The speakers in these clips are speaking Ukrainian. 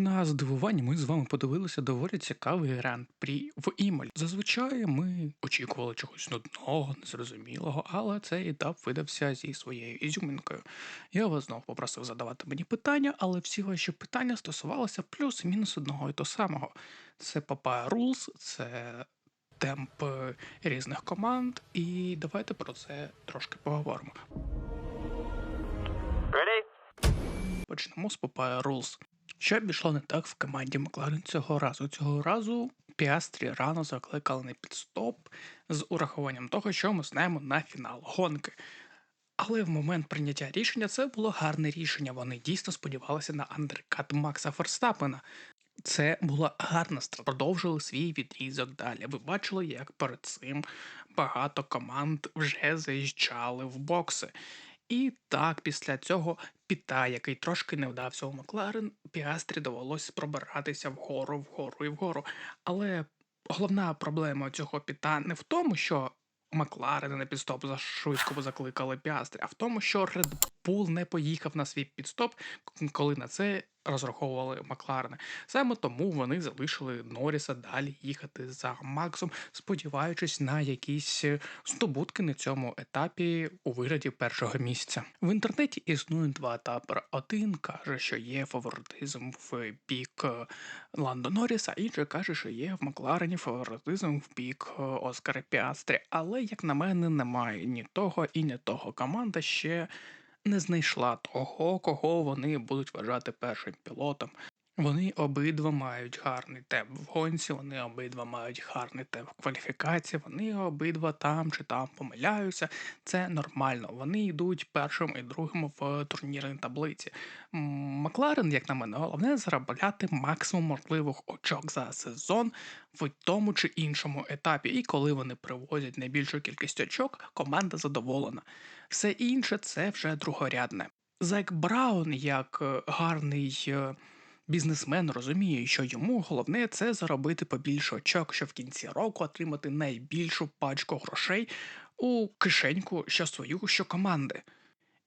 На здивування ми з вами подивилися доволі цікавий гран-прі в Імоль. Зазвичай ми очікували чогось нудного, незрозумілого, але цей етап видався зі своєю ізюминкою. Я вас знов попросив задавати мені питання, але всі ваші питання стосувалися плюс-мінус одного і того самого. Це Papaya Rules, це темп е, різних команд, і давайте про це трошки поговоримо. Ready? Почнемо з Papaya Rules. Що пішло не так в команді Макларен цього разу? Цього разу Піастрі рано закликали на підстоп з урахуванням того, що ми знаємо на фінал гонки. Але в момент прийняття рішення це було гарне рішення. Вони дійсно сподівалися на андеркат Макса Ферстапена. Це була гарна страта. Продовжили свій відрізок далі. Ви бачили, як перед цим багато команд вже заїжджали в бокси. І так, після цього Піта, який трошки не вдався у Макларен, Піастрі довелось пробиратися вгору, вгору і вгору. Але головна проблема цього Піта не в тому, що Макларен на підстоп за швидко закликали Піастрі, а в тому, що Red Bull не поїхав на свій підстоп, коли на це розраховували Макларени. Саме тому вони залишили Норріса далі їхати за Максом, сподіваючись на якісь здобутки на цьому етапі у вигляді першого місця. В інтернеті існують два етапи. Один каже, що є фаворитизм в бік е, Ландо Норріса, інший каже, що є в Макларені фаворитизм в бік е, Оскара Піастрі. Але, як на мене, немає ні того і ні того. Команда ще не знайшла того, кого вони будуть вважати першим пілотом. Вони обидва мають гарний темп в гонці, вони обидва мають гарний темп в кваліфікації, вони обидва там чи там помиляються. Це нормально. Вони йдуть першим і другим в турнірній таблиці. Макларен, як на мене, головне заробляти максимум можливих очок за сезон в тому чи іншому етапі. І коли вони привозять найбільшу кількість очок, команда задоволена. Все інше це вже другорядне. Зайк Браун, як е, гарний е, бізнесмен, розуміє, що йому головне це заробити побільше очок, щоб в кінці року отримати найбільшу пачку грошей у кишеньку, що свою, що команди.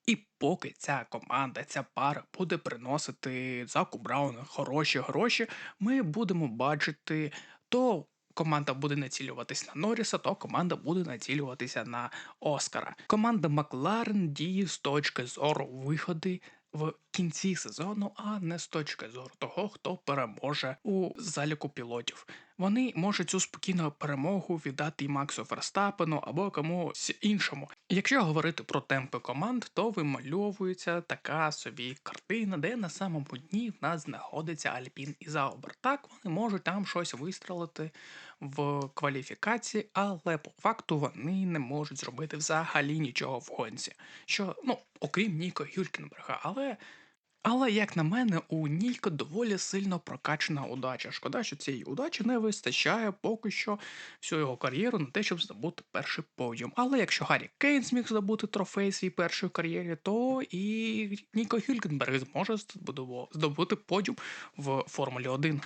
І поки ця команда, ця пара буде приносити Заку Брауну хороші гроші, ми будемо бачити то. Команда буде націлюватись на Норріса, то команда буде націлюватися на Оскара. Команда Макларен діє з точки зору виходи в кінці сезону, а не з точки зору того, хто переможе у заліку пілотів. Вони можуть цю спокійну перемогу віддати і Максу Ферстапену або комусь іншому. Якщо говорити про темпи команд, то вимальовується така собі картина, де на самому дні в нас знаходиться Альпін і Заубер. Так вони можуть там щось вистрелити в кваліфікації, але по факту вони не можуть зробити взагалі нічого в гонці. Що, ну, окрім Ніко Гюлькенберга, але. Але, як на мене, у Нілька доволі сильно прокачана удача. Шкода, що цієї удачі не вистачає поки що всю його кар'єру на те, щоб здобути перший подіум. Але якщо Гаррі Кейн зміг здобути трофей свій першої кар'єрі, то і Ніко Гюлькенберг зможе здобути подіум в Формулі 1.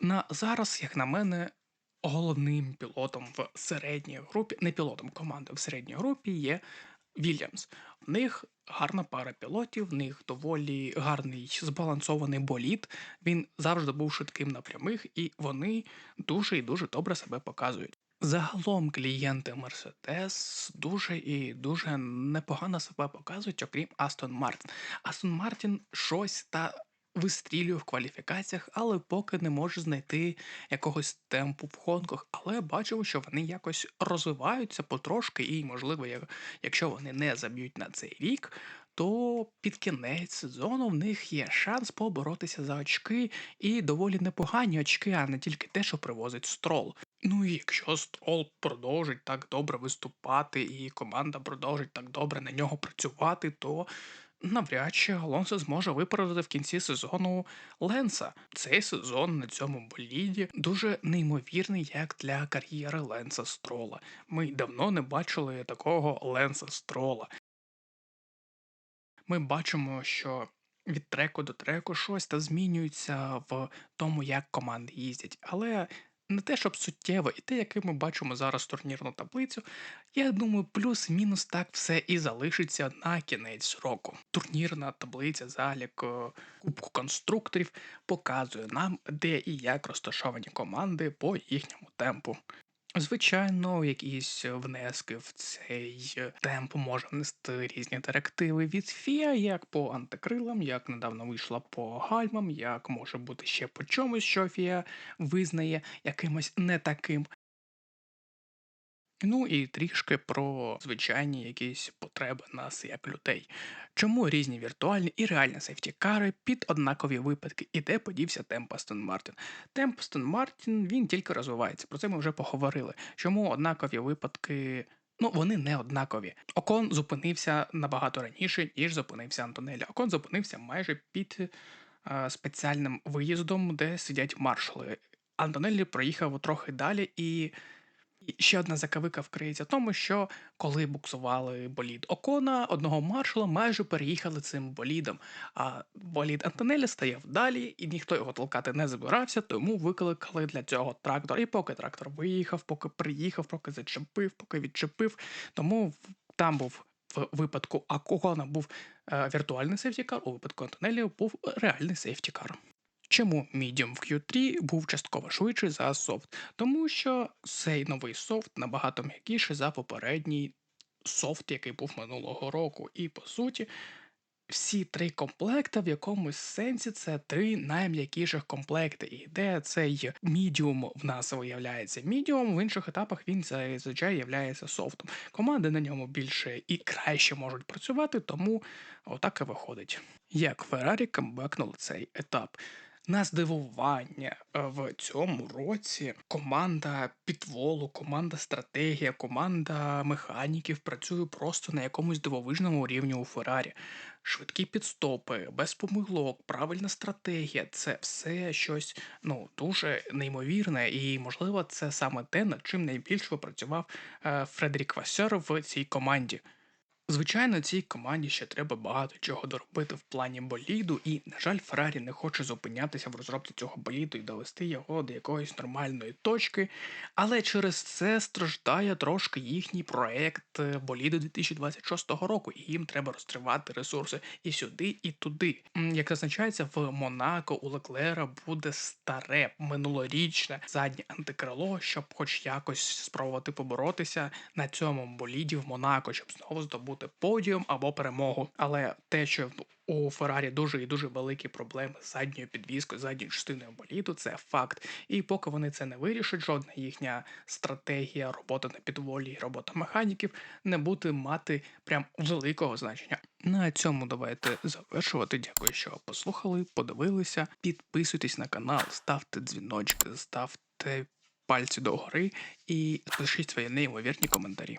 На зараз, як на мене, головним пілотом в середній групі, не пілотом команди в середній групі є Вільямс. В них гарна пара пілотів, в них доволі гарний збалансований боліт. Він завжди був швидким на прямих, і вони дуже і дуже добре себе показують. Загалом клієнти Mercedes дуже і дуже непогано себе показують, окрім Астон Мартін. Астон Мартін щось та вистрілює в кваліфікаціях, але поки не може знайти якогось темпу в гонках. Але бачимо, що вони якось розвиваються потрошки, і, можливо, як- якщо вони не заб'ють на цей рік, то під кінець сезону в них є шанс поборотися за очки і доволі непогані очки, а не тільки те, що привозить строл. Ну і якщо строл продовжить так добре виступати, і команда продовжить так добре на нього працювати, то навряд чи Алонсо зможе виправдати в кінці сезону Ленса. Цей сезон на цьому боліді дуже неймовірний, як для кар'єри Ленса Строла. Ми давно не бачили такого Ленса Строла. Ми бачимо, що від треку до треку щось та змінюється в тому, як команди їздять. Але не те, щоб суттєво, і те, яке ми бачимо зараз турнірну таблицю, я думаю, плюс-мінус так все і залишиться на кінець року. Турнірна таблиця залік е, Кубку конструкторів показує нам, де і як розташовані команди по їхньому темпу. Звичайно, якісь внески в цей е, темп може внести різні директиви від фія, як по антикрилам, як недавно вийшла по гальмам, як може бути ще по чомусь, що фія визнає якимось не таким. Ну і трішки про звичайні якісь потреби нас як людей. Чому різні віртуальні і реальні сейфтікари під однакові випадки, і де подівся темп Астон Мартін? Темп Астон Мартін він тільки розвивається. Про це ми вже поговорили. Чому однакові випадки? Ну, вони не однакові. Окон зупинився набагато раніше, ніж зупинився Антонелі. Окон зупинився майже під е, спеціальним виїздом, де сидять маршали. Антонеллі проїхав трохи далі і і ще одна закавика вкриється в тому, що коли буксували болід Окона, одного маршала майже переїхали цим болідом. А болід Антонелі стояв далі, і ніхто його толкати не збирався, тому викликали для цього трактор. І поки трактор виїхав, поки приїхав, поки зачепив, поки відчепив. Тому там був в випадку Окона був е, віртуальний сейфтікар, у випадку Антонелі був реальний сейфтікар. Чому Medium в Q3 був частково швидший за софт? Тому що цей новий софт набагато м'якіший за попередній софт, який був минулого року. І по суті, всі три комплекти в якомусь сенсі це три найм'якіших комплекти. І де цей мідіум в нас виявляється мідіум, в інших етапах він зазвичай являється софтом. Команди на ньому більше і краще можуть працювати, тому отак і виходить. Як Феррарі камбекнули цей етап. На здивування е, в цьому році команда підволу, команда стратегія, команда механіків працює просто на якомусь дивовижному рівні у Феррарі. Швидкі підстопи, без помилок, правильна стратегія це все щось ну дуже неймовірне, і можливо, це саме те, над чим найбільше попрацював е, Фредерік Васер в цій команді. Звичайно, цій команді ще треба багато чого доробити в плані боліду, і, на жаль, Феррарі не хоче зупинятися в розробці цього боліду і довести його до якоїсь нормальної точки. Але через це страждає трошки їхній проект е, боліду 2026 року, і їм треба розтривати ресурси і сюди, і туди. Як зазначається, в Монако у Леклера буде старе минулорічне заднє антикрило, щоб хоч якось спробувати поборотися на цьому боліді в Монако, щоб знову здобути подіум або перемогу. Але те, що у Феррарі дуже і дуже великі проблеми з задньою підвіскою, задньою частиною боліду, це факт. І поки вони це не вирішать, жодна їхня стратегія, робота на підволі, робота механіків не буде мати прям великого значення. На цьому давайте завершувати. Дякую, що послухали, подивилися. Підписуйтесь на канал, ставте дзвіночки, ставте пальці догори і пишіть свої неймовірні коментарі.